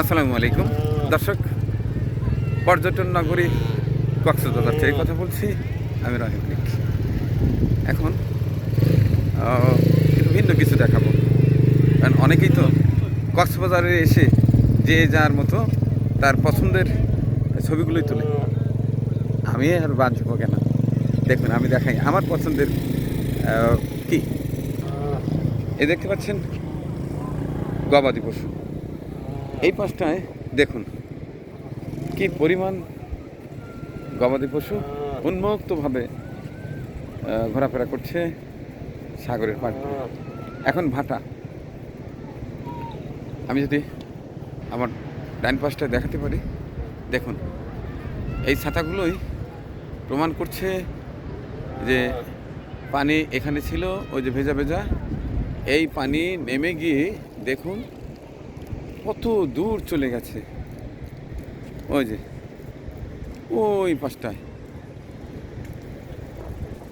আসসালামু আলাইকুম। দর্শক, পর্যটন নগরী কক্সবাজার থেকে কথা বলছি, আমি রহিম রিক এখন ভিন্ন কিছু দেখাবো। কারণ অনেকেই তো কক্সবাজারে এসে যে যার মতো তার পছন্দের ছবিগুলোই তোলে। আমি আর বাদ দেবো কেন? দেখবেন, আমি দেখাই। আমার পছন্দের কি? এই দেখতে পাচ্ছেন? গবাদি পশু। এই পাশটায় দেখুন, কি পরিমাণ গবাদি পশু উন্মুক্তভাবে ঘোরাফেরা করছে সাগরের পাড়ে এখন ভাটা। আমি যদি আমার ডান পাশটা দেখাতে পারি, দেখুন, এই ছাতাগুলোই প্রমাণ করছে যে পানি এখানে ছিল, ওই যে ভেজা ভেজা, এই পানি নেমে গিয়ে দেখুন কত দূর চলে গেছে। ওই যে, ওই পাশটায়।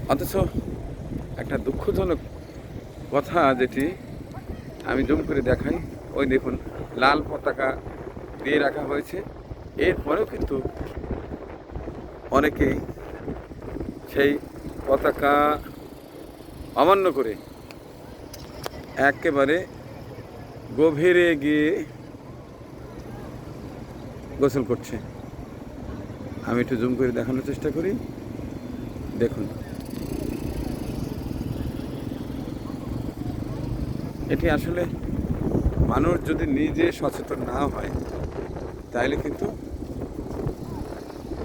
অথচ একটা দুঃখজনক কথা যেটি আমি জুম করে দেখাই, ওই দেখুন, লাল পতাকা দিয়ে রাখা হয়েছে। এরপরেও কিন্তু অনেকেই সেই পতাকা অমান্য করে একেবারে গভীরে গিয়ে গোসল করছে। আমি একটু জুম করে দেখানোর চেষ্টা করি। দেখুন। এটি আসলে মানুষ যদি নিজে সচেতন না হয়, তাহলে কিন্তু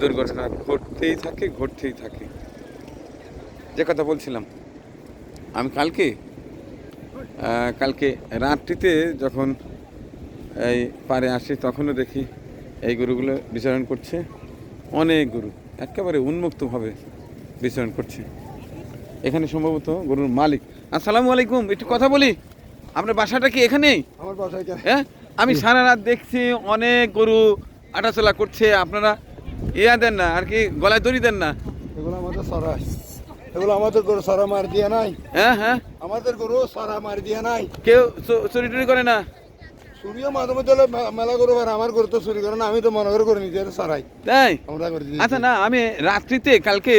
দুর্ঘটনা ঘটতেই থাকে ঘটতেই থাকে। যে কথা বলছিলাম, আমি কালকে কালকে রাত্রিতে যখন এই পারে আসি, তখনও দেখি এই গরুগুলো বিচরণ করছে। অনেক গরু একেবারে উন্মুক্তভাবে বিচরণ করছে। এখানে সম্ভবত গরুর মালিক। আসসালামু আলাইকুম একটু কথা বলি। আপনার বাসাটা কি এখানেই আমার বাসায় হ্যাঁ? আমি সারা রাত দেখছি অনেক গরু আটাচলা করছে। আপনারা ইয়া দেন না আর কি গলায় দড়ি দেন না। এগুলো আমাদের সরা। এগুলো আমাদের গরু সরা মার দিয়া নাই। হ্যাঁ হ্যাঁ। আমাদের গরু সরা মার দিয়া নাই। কেউ চুরি টুরি করে না? সূর্য মাঝে মধ্যে মেলা আমার গরু তো চুরি করে না আমি তো মনে করে করে নিজের সরাই। তাই? আমরা করে আচ্ছা না আমি রাত্রিতে কালকে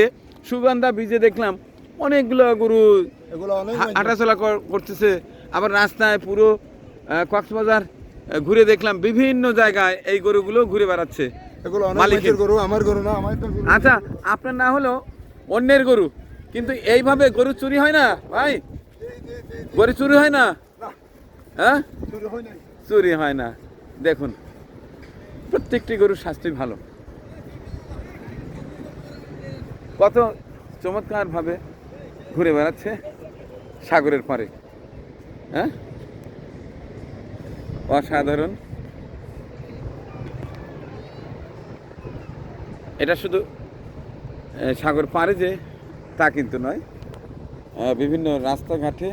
সুগন্ধা বীজে দেখলাম অনেকগুলো গরু এগুলো অনেক হাঁটাচলা কর- করতেছে আবার রাস্তায় পুরো কক্সবাজার ঘুরে দেখলাম বিভিন্ন জায়গায় এই গরুগুলো ঘুরে বেড়াচ্ছে। এগুলো মালিকের। গরু আমার গরু না আমার আচ্ছা আপনার না হলো অন্যের গরু কিন্তু এইভাবে গরু চুরি হয় না ভাই? গরু চুরি হয় না? না। হ্যাঁ? চুরি হয় নাই। চুরি হয় না। দেখুন, প্রত্যেকটি গরুর স্বাস্থ্য ভালো। কত চমৎকারভাবে ঘুরে বেড়াচ্ছে সাগরের পারে হ্যাঁ? অসাধারণ। এটা শুধু সাগর পারে যে, তা কিন্তু নয়। বিভিন্ন রাস্তাঘাটে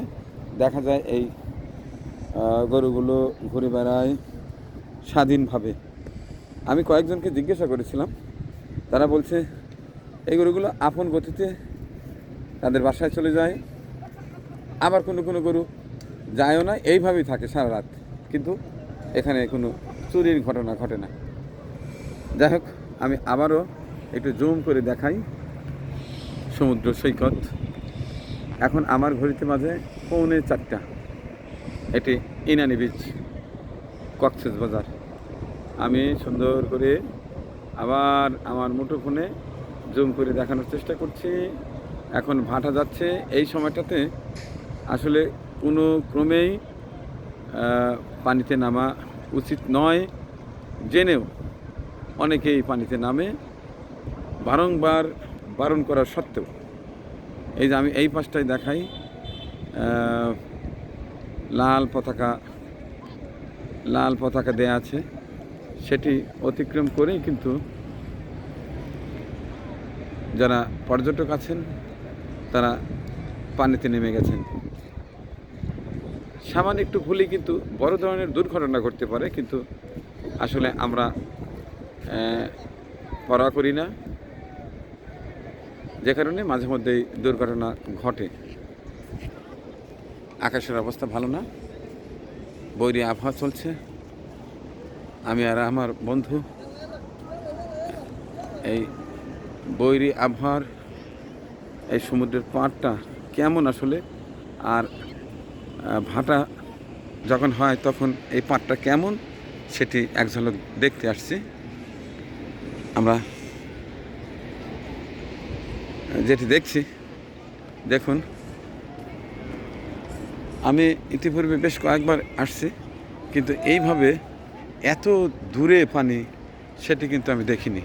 দেখা যায় এই গরুগুলো ঘুরে বেড়ায় স্বাধীনভাবে। আমি কয়েকজনকে জিজ্ঞাসা করেছিলাম, তারা বলছে, এই গরুগুলো আপন গতিতে তাদের বাসায় চলে যায়, আবার কোনো কোনো গরু যায়ও না, এইভাবেই থাকে সারা রাত। কিন্তু এখানে কোনো চুরির ঘটনা ঘটে না। যাই হোক, আমি আবারও একটু জুম করে দেখাই সমুদ্র সৈকত। এখন আমার ঘড়িতে মাঝে পৌনে চারটা। এটি ইনানি বিচ, কক্সেস বাজার। আমি সুন্দর করে আবার আমার মুঠো ফোনে জুম করে দেখানোর চেষ্টা করছি। এখন ভাটা যাচ্ছে এই সময়টাতে। আসলে কোনো ক্রমেই পানিতে নামা উচিত নয়। জেনেও অনেকেই পানিতে নামে। বারংবার বারণ করা সত্ত্বেও। এই যে আমি এই পাশটায় দেখাই লাল পতাকা লাল পতাকা দেয়া আছে। সেটি অতিক্রম করেই কিন্তু যারা পর্যটক আছেন, তারা পানিতে নেমে গেছেন। সামান্য একটু ভুলেই কিন্তু বড় ধরনের দুর্ঘটনা ঘটতে পারে, কিন্তু আসলে আমরা পড়া করি না। যে কারণে মাঝে মধ্যেই দুর্ঘটনা ঘটে। আকাশের অবস্থা ভালো না। বৈরী আবহাওয়া চলছে। আমি আর আমার বন্ধু এই বৈরী আবহাওয়ার এই সমুদ্রের পাড়টা কেমন আসলে? আর ভাটা যখন হয় তখন এই পাড়টা কেমন? সেটি এক ঝলক দেখতে আসছি। আমরা যেটি দেখছি, দেখুন। আমি ইতিপূর্বে বেশ কয়েকবার আসছি, কিন্তু এইভাবে এত দূরে পানি, সেটি কিন্তু আমি দেখিনি।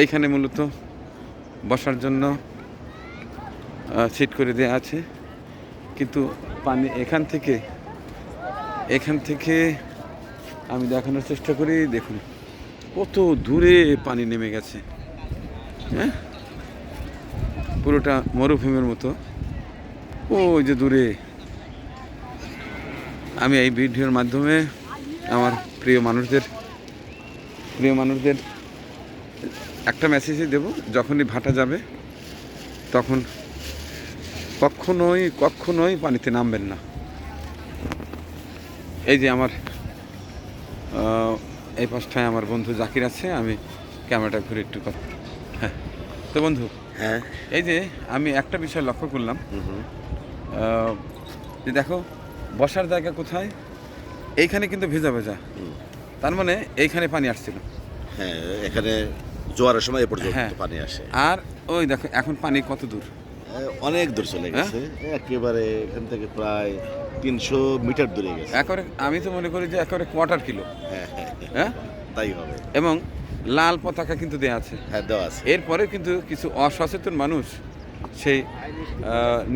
এইখানে মূলত বসার জন্য সিট করে দেওয়া আছে। কিন্তু পানি এখান থেকে এখান থেকে আমি দেখানোর চেষ্টা করি, দেখুন, কত দূরে পানি নেমে গেছে। হ্যাঁ? পুরোটা মরুভূমির মতো। ওই যে দূরে। আমি এই ভিডিওর মাধ্যমে আমার প্রিয় মানুষদের প্রিয় মানুষদের একটা মেসেজই দেব যখনই ভাটা যাবে তখন কখনোই কখনোই পানিতে নামবেন না। এই যে আমার এই পাশটায় আমার বন্ধু জাকির আছে আমি ক্যামেরাটা ঘুরে একটু কথা হ্যাঁ। তো বন্ধু হ্যাঁ। এই যে আমি একটা বিষয় লক্ষ্য করলাম। যে দেখো বসার জায়গা কোথায়? এইখানে কিন্তু ভেজা ভেজা। তার মানে এইখানে পানি আসছিল। হ্যাঁ এখানে জোয়ারের সময় এ পর্যন্ত হ্যাঁ। পানি আসে। আর ওই দেখো এখন পানি কত দূর? অনেক দূর চলে হ্যাঁ? গেছে। একেবারে এখান থেকে প্রায় তিনশো মিটার দূরে গেছে। একবারে আমি তো মনে করি যে একেবারে কোয়ার্টার কিলো। হ্যাঁ হ্যাঁ তাই হবে। এবং লাল পতাকা কিন্তু দেয়া আছে। হ্যাঁ দেওয়া আছে। এরপরে কিন্তু কিছু অসচেতন মানুষ সেই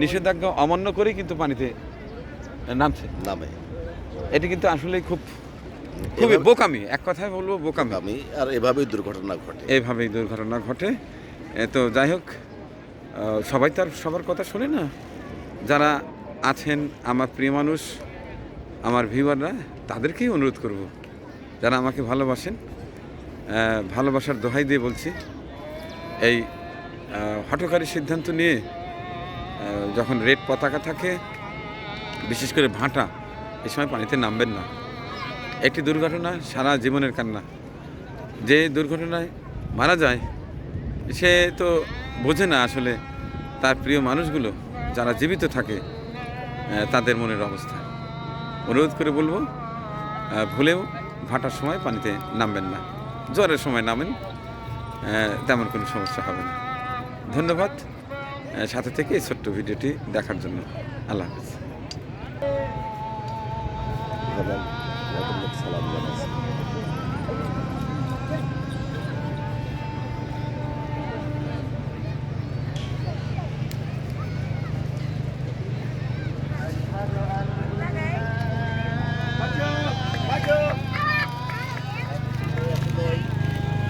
নিষেধাজ্ঞা অমান্য করেই কিন্তু পানিতে নামছে? নামে। এটি কিন্তু আসলে খুব খুবই বোকামি। এক কথায় বলব বোকামি। আমি আর এভাবেই দুর্ঘটনা ঘটে। এইভাবেই দুর্ঘটনা ঘটে। তো যাই হোক সবাই তার সবার কথা শোনে না। যারা আছেন আমার প্রিয় মানুষ আমার ভিউয়াররা তাদেরকেই অনুরোধ করব। যারা আমাকে ভালোবাসেন ভালোবাসার দোহাই দিয়ে বলছি এই হঠকারী সিদ্ধান্ত নিয়ে যখন রেড পতাকা থাকে বিশেষ করে ভাঁটা এই সময় পানিতে নামবেন না। একটি দুর্ঘটনা, সারা জীবনের কান্না। যে দুর্ঘটনায় মারা যায়, সে তো বোঝে না আসলে তার প্রিয় মানুষগুলো যারা জীবিত থাকে তাদের মনের অবস্থা। অনুরোধ করে বলব ভুলেও ভাটার সময় পানিতে নামবেন না। জ্বরের সময় নামেন তেমন কোনো সমস্যা হবে না। ধন্যবাদ সাথে থেকে এই ছোট্ট ভিডিওটি দেখার জন্য। আল্লাহ হাফিজ। ভালো।